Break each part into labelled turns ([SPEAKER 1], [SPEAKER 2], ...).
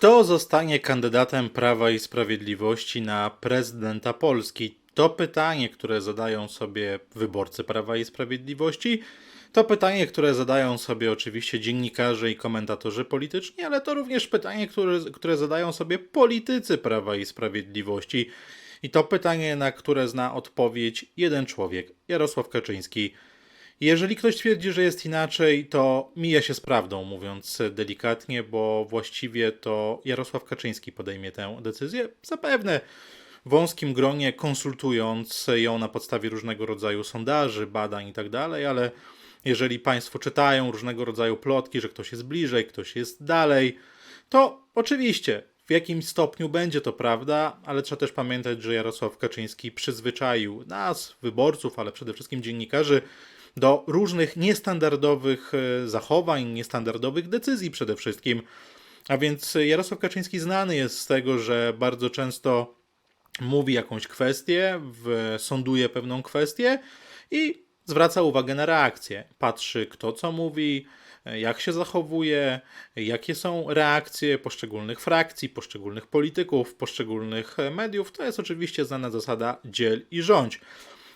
[SPEAKER 1] Kto zostanie kandydatem Prawa i Sprawiedliwości na prezydenta Polski? To pytanie, które zadają sobie wyborcy Prawa i Sprawiedliwości. To pytanie, które zadają sobie oczywiście dziennikarze i komentatorzy polityczni, ale to również pytanie, które, które zadają sobie politycy Prawa i Sprawiedliwości. I to pytanie, na które zna odpowiedź jeden człowiek Jarosław Kaczyński. Jeżeli ktoś twierdzi, że jest inaczej, to mija się z prawdą, mówiąc delikatnie, bo właściwie to Jarosław Kaczyński podejmie tę decyzję. Zapewne wąskim gronie, konsultując ją na podstawie różnego rodzaju sondaży, badań itd., ale jeżeli Państwo czytają różnego rodzaju plotki, że ktoś jest bliżej, ktoś jest dalej, to oczywiście w jakimś stopniu będzie to prawda, ale trzeba też pamiętać, że Jarosław Kaczyński przyzwyczaił nas, wyborców, ale przede wszystkim dziennikarzy, do różnych niestandardowych e, zachowań, niestandardowych decyzji przede wszystkim. A więc Jarosław Kaczyński znany jest z tego, że bardzo często mówi jakąś kwestię, w, sąduje pewną kwestię i zwraca uwagę na reakcję. Patrzy, kto co mówi, jak się zachowuje, jakie są reakcje poszczególnych frakcji, poszczególnych polityków, poszczególnych mediów. To jest oczywiście znana zasada dziel i rządź.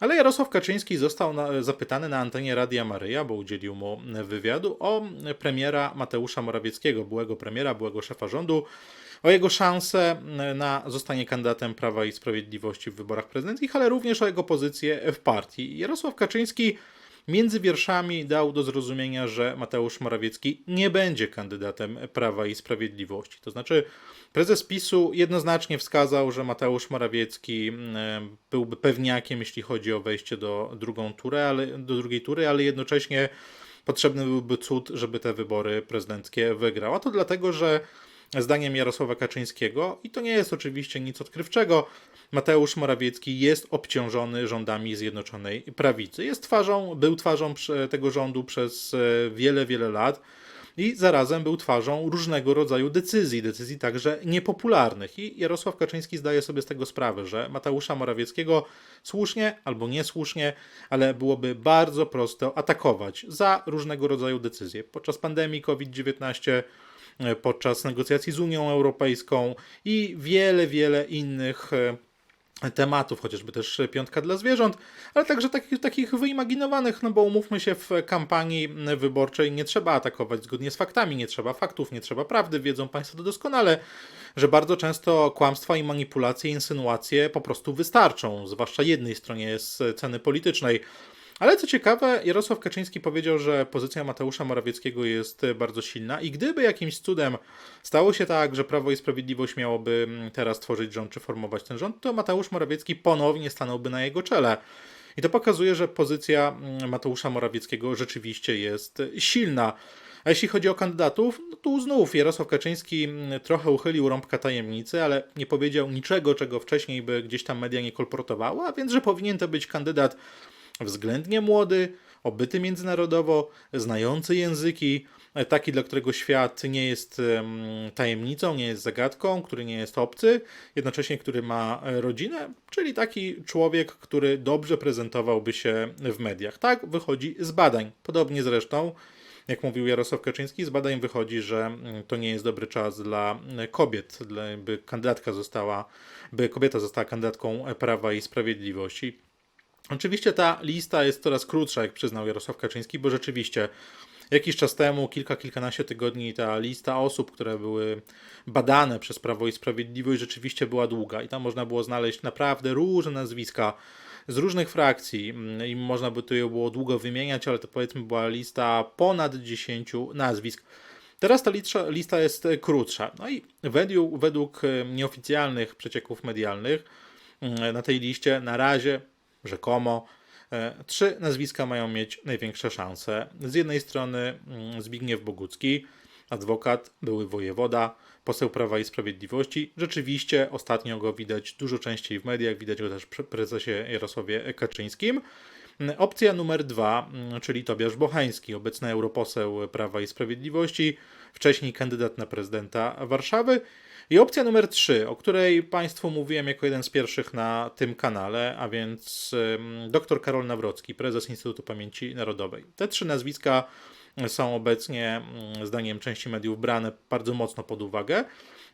[SPEAKER 1] Ale Jarosław Kaczyński został na, zapytany na antenie Radia Maryja, bo udzielił mu wywiadu, o premiera Mateusza Morawieckiego, byłego premiera, byłego szefa rządu, o jego szanse na zostanie kandydatem Prawa i Sprawiedliwości w wyborach prezydenckich, ale również o jego pozycję w partii. Jarosław Kaczyński między wierszami dał do zrozumienia, że Mateusz Morawiecki nie będzie kandydatem Prawa i Sprawiedliwości. To znaczy, prezes PiSu jednoznacznie wskazał, że Mateusz Morawiecki mm, byłby pewniakiem, jeśli chodzi o wejście do, drugą tury, ale, do drugiej tury, ale jednocześnie potrzebny byłby cud, żeby te wybory prezydenckie wygrał. A to dlatego, że zdaniem Jarosława Kaczyńskiego, i to nie jest oczywiście nic odkrywczego, Mateusz Morawiecki jest obciążony rządami Zjednoczonej Prawicy. Jest twarzą, był twarzą tego rządu przez e, wiele, wiele lat i zarazem był twarzą różnego rodzaju decyzji, decyzji także niepopularnych. I Jarosław Kaczyński zdaje sobie z tego sprawę, że Mateusza Morawieckiego słusznie albo niesłusznie, ale byłoby bardzo prosto atakować za różnego rodzaju decyzje. Podczas pandemii COVID-19 podczas negocjacji z Unią Europejską i wiele, wiele innych e, tematów, chociażby też piątka dla zwierząt, ale także takich, takich wyimaginowanych, no bo umówmy się, w kampanii wyborczej nie trzeba atakować zgodnie z faktami, nie trzeba faktów, nie trzeba prawdy, wiedzą Państwo to doskonale, że bardzo często kłamstwa i manipulacje, insynuacje po prostu wystarczą, zwłaszcza jednej stronie sceny politycznej. Ale co ciekawe, Jarosław Kaczyński powiedział, że pozycja Mateusza Morawieckiego jest bardzo silna i gdyby jakimś cudem stało się tak, że Prawo i Sprawiedliwość miałoby teraz tworzyć rząd czy formować ten rząd, to Mateusz Morawiecki ponownie stanąłby na jego czele. I to pokazuje, że pozycja Mateusza Morawieckiego rzeczywiście jest silna. A jeśli chodzi o kandydatów, no tu znów Jarosław Kaczyński trochę uchylił rąbka tajemnicy, ale nie powiedział niczego, czego wcześniej by gdzieś tam media nie kolportowały, a więc, że powinien to być kandydat względnie młody, obyty międzynarodowo, znający języki, e, taki, dla którego świat nie jest tajemnicą, nie jest zagadką, który nie jest obcy, jednocześnie który ma e, rodzinę, czyli taki człowiek, który dobrze prezentowałby się w mediach. Tak wychodzi z badań. Podobnie zresztą, jak mówił Jarosław Kaczyński, z badań wychodzi, że mm, to nie jest dobry czas dla e, kobiet, by kandydatka została, by kobieta została kandydatką Prawa i Sprawiedliwości. Oczywiście ta lista jest coraz krótsza, jak przyznał Jarosław Kaczyński, bo rzeczywiście jakiś czas temu, kilka, kilkanaście tygodni, ta lista osób, które były badane przez Prawo i Sprawiedliwość, rzeczywiście była długa i tam można było znaleźć naprawdę różne nazwiska z różnych frakcji i można by to je było długo wymieniać, ale to powiedzmy była lista ponad 10 nazwisk. Teraz ta lista, jest krótsza. No i według, według nieoficjalnych przecieków medialnych mm, na tej liście na razie rzekomo. E, trzy nazwiska mają mieć największe szanse. Z jednej strony mm, Zbigniew Bogucki, adwokat, były wojewoda, poseł Prawa i Sprawiedliwości. Rzeczywiście ostatnio go widać dużo częściej w mediach, widać go też przy prezesie Jarosławie Kaczyńskim. Opcja numer dwa, mm, czyli Tobiasz Bochański, obecny europoseł Prawa i Sprawiedliwości, wcześniej kandydat na prezydenta Warszawy. I opcja numer 3, o której Państwu mówiłem jako jeden z pierwszych na tym kanale, a więc dr Karol Nawrocki, prezes Instytutu Pamięci Narodowej. Te trzy nazwiska są obecnie, mm, zdaniem części mediów, brane bardzo mocno pod uwagę.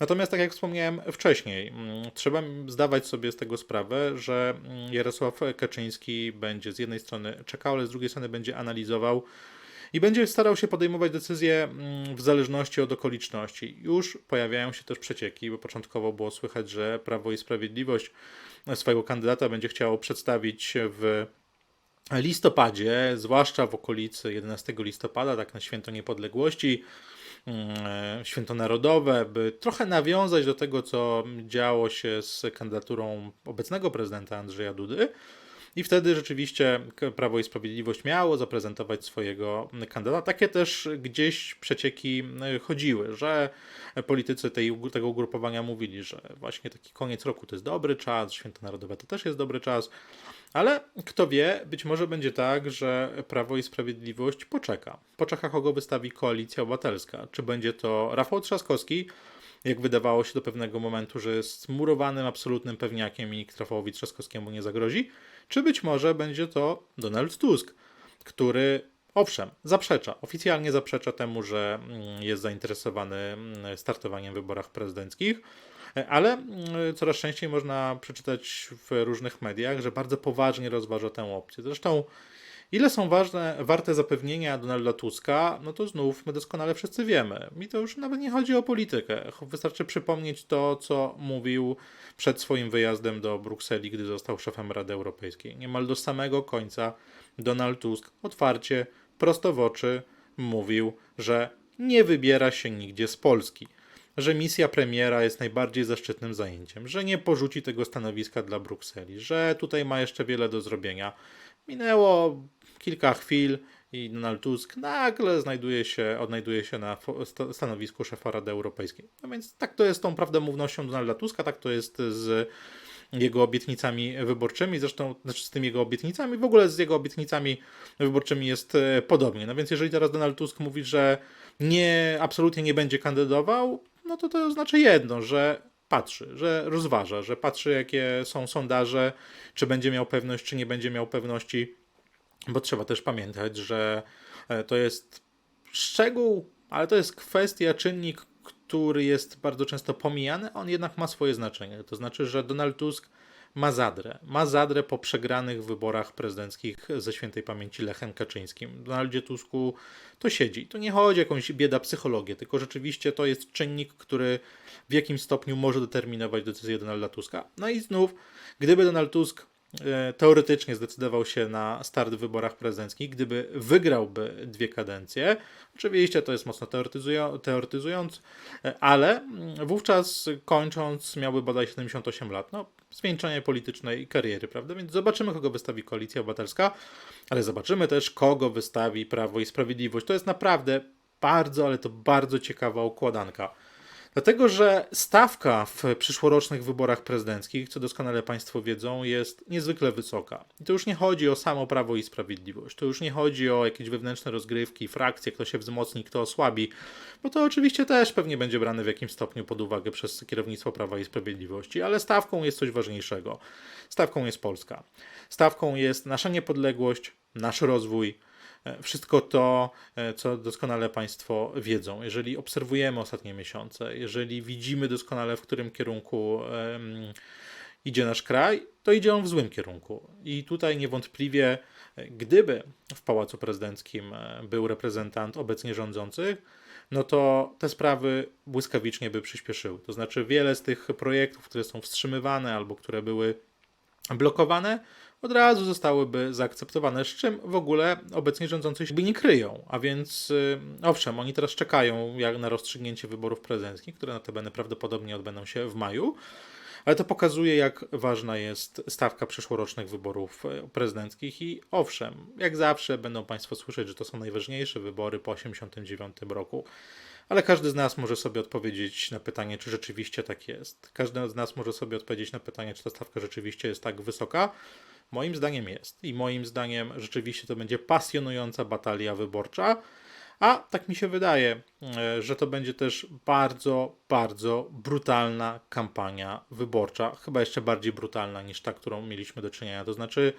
[SPEAKER 1] Natomiast, tak jak wspomniałem wcześniej, mm, trzeba zdawać sobie z tego sprawę, że mm, Jarosław Kaczyński będzie z jednej strony czekał, ale z drugiej strony będzie analizował i będzie starał się podejmować decyzje mm, w zależności od okoliczności. Już pojawiają się też przecieki, bo początkowo było słychać, że Prawo i Sprawiedliwość swojego kandydata będzie chciało przedstawić w listopadzie, zwłaszcza w okolicy 11 listopada, tak na święto niepodległości, mm, święto narodowe, by trochę nawiązać do tego, co działo się z kandydaturą obecnego prezydenta Andrzeja Dudy. I wtedy rzeczywiście Prawo i Sprawiedliwość miało zaprezentować swojego kandydata. Takie też gdzieś przecieki e, chodziły, że politycy tej, tego ugrupowania mówili, że właśnie taki koniec roku to jest dobry czas, święto narodowe to też jest dobry czas. Ale kto wie, być może będzie tak, że Prawo i Sprawiedliwość poczeka. Poczeka, kogo wystawi koalicja obywatelska. Czy będzie to Rafał Trzaskowski, jak wydawało się do pewnego momentu, że jest murowanym absolutnym pewniakiem i nikt Rafałowi Trzaskowskiemu nie zagrozi, czy być może będzie to Donald Tusk, który owszem, zaprzecza, oficjalnie zaprzecza temu, że mm, jest zainteresowany mm, startowaniem w wyborach prezydenckich, ale mm, coraz częściej można przeczytać w różnych mediach, że bardzo poważnie rozważa tę opcję. Zresztą Ile są ważne, warte zapewnienia Donalda Tuska, no to znów my doskonale wszyscy wiemy. Mi to już nawet nie chodzi o politykę. Wystarczy przypomnieć to, co mówił przed swoim wyjazdem do Brukseli, gdy został szefem Rady Europejskiej. Niemal do samego końca Donald Tusk otwarcie, prosto w oczy mówił, że nie wybiera się nigdzie z Polski że misja premiera jest najbardziej zaszczytnym zajęciem, że nie porzuci tego stanowiska dla Brukseli, że tutaj ma jeszcze wiele do zrobienia. Minęło kilka chwil i Donald Tusk nagle znajduje się, odnajduje się na stanowisku szefa Rady Europejskiej. No więc tak to jest tą prawdomównością Donalda Tuska, tak to jest z jego obietnicami wyborczymi, zresztą znaczy z tymi jego obietnicami, w ogóle z jego obietnicami wyborczymi jest e, podobnie. No więc jeżeli teraz Donald Tusk mówi, że nie, absolutnie nie będzie kandydował, no to to znaczy jedno, że patrzy, że rozważa, że patrzy jakie są sondaże, czy będzie miał pewność, czy nie będzie miał pewności bo trzeba też pamiętać, że e, to jest szczegół, ale to jest kwestia, czynnik, który jest bardzo często pomijany, on jednak ma swoje znaczenie. To znaczy, że Donald Tusk ma zadrę. Ma zadrę po przegranych wyborach prezydenckich ze świętej pamięci Lechem Kaczyńskim. Donaldzie Tusku to siedzi. To nie chodzi o jakąś bieda psychologię, tylko rzeczywiście to jest czynnik, który w jakim stopniu może determinować decyzję Donalda Tuska. No i znów, gdyby Donald Tusk teoretycznie zdecydował się na start w wyborach prezydenckich, gdyby wygrałby dwie kadencje. Oczywiście to jest mocno teoretyzując, e, ale mm, wówczas kończąc miałby bodaj 78 lat. No, zwieńczenie politycznej kariery, prawda? Więc zobaczymy, kogo wystawi Koalicja Obywatelska, ale zobaczymy też, kogo wystawi Prawo i Sprawiedliwość. To jest naprawdę bardzo, ale to bardzo ciekawa układanka. Dlatego, że stawka w przyszłorocznych wyborach prezydenckich, co doskonale Państwo wiedzą, jest niezwykle wysoka. I to już nie chodzi o samo prawo i sprawiedliwość, to już nie chodzi o jakieś wewnętrzne rozgrywki, frakcje, kto się wzmocni, kto osłabi, bo to oczywiście też pewnie będzie brane w jakimś stopniu pod uwagę przez kierownictwo prawa i sprawiedliwości, ale stawką jest coś ważniejszego. Stawką jest Polska. Stawką jest nasza niepodległość, nasz rozwój wszystko to, e, co doskonale Państwo wiedzą. Jeżeli obserwujemy ostatnie miesiące, jeżeli widzimy doskonale, w którym kierunku idzie nasz kraj, to idzie on w złym kierunku. I tutaj niewątpliwie, e, gdyby w Pałacu Prezydenckim był reprezentant obecnie rządzących, no to te sprawy błyskawicznie by przyspieszyły. To znaczy, wiele z tych projektów, które są wstrzymywane albo które były blokowane, od razu zostałyby zaakceptowane, z czym w ogóle obecnie rządzący się nie kryją. A więc y, owszem, oni teraz czekają jak na rozstrzygnięcie wyborów prezydenckich, które notabene prawdopodobnie odbędą się w maju. Ale to pokazuje, jak ważna jest stawka przyszłorocznych wyborów y, prezydenckich. I owszem, jak zawsze będą Państwo słyszeć, że to są najważniejsze wybory po 1989 roku. Ale każdy z nas może sobie odpowiedzieć na pytanie, czy rzeczywiście tak jest. Każdy z nas może sobie odpowiedzieć na pytanie, czy ta stawka rzeczywiście jest tak wysoka. Moim zdaniem jest. I moim zdaniem rzeczywiście to będzie pasjonująca batalia wyborcza. A tak mi się wydaje, e, że to będzie też bardzo, bardzo brutalna kampania wyborcza. Chyba jeszcze bardziej brutalna niż ta, którą mieliśmy do czynienia. To znaczy,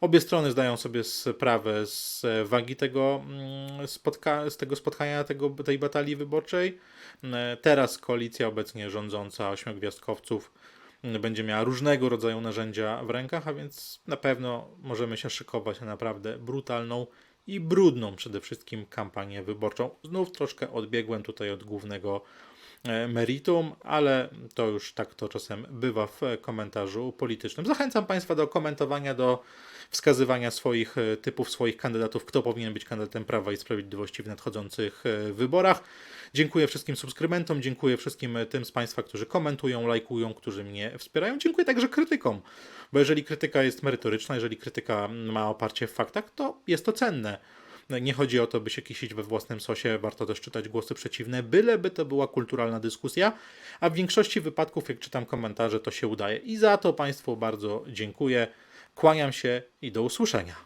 [SPEAKER 1] Obie strony zdają sobie sprawę z wagi tego, mm, spotka- z tego spotkania, tego, tej batalii wyborczej. E, Teraz koalicja obecnie rządząca ośmiogwiazdkowców będzie miała różnego rodzaju narzędzia w rękach, a więc na pewno możemy się szykować na naprawdę brutalną i brudną przede wszystkim kampanię wyborczą. Znów troszkę odbiegłem tutaj od głównego e, meritum, ale to już tak to czasem bywa w e, komentarzu politycznym. Zachęcam Państwa do komentowania, do wskazywania swoich e, typów, swoich kandydatów, kto powinien być kandydatem Prawa i Sprawiedliwości w nadchodzących e, wyborach. Dziękuję wszystkim subskrybentom, dziękuję wszystkim e, tym z Państwa, którzy komentują, lajkują, którzy mnie wspierają. Dziękuję także krytykom, bo jeżeli krytyka jest merytoryczna, jeżeli krytyka ma oparcie w faktach, to jest to cenne. Nie chodzi o to, by się kisić we własnym sosie, warto też czytać głosy przeciwne, byleby to była kulturalna dyskusja, a w większości wypadków, jak czytam komentarze, to się udaje. I za to Państwu bardzo dziękuję. Kłaniam się i do usłyszenia.